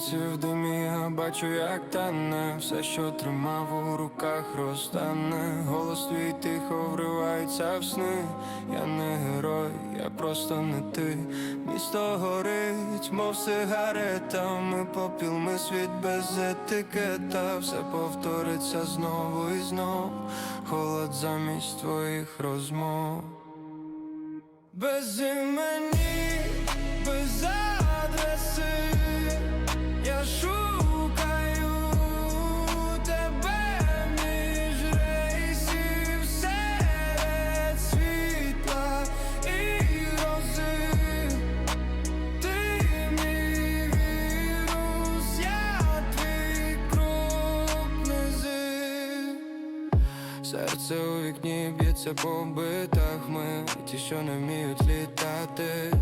вулиці в димі, я бачу, як тане. Все, що тримав у руках, розтане. Голос твій тихо вривається в сни. Я не герой, я просто не ти. Місто горить, мов сигарета. Ми попіл, ми світ без етикета. Все повториться знову і знов. Холод замість твоїх розмов. Без імені, Серце у вікні б'ється по битах ми ті, що не вміють літати.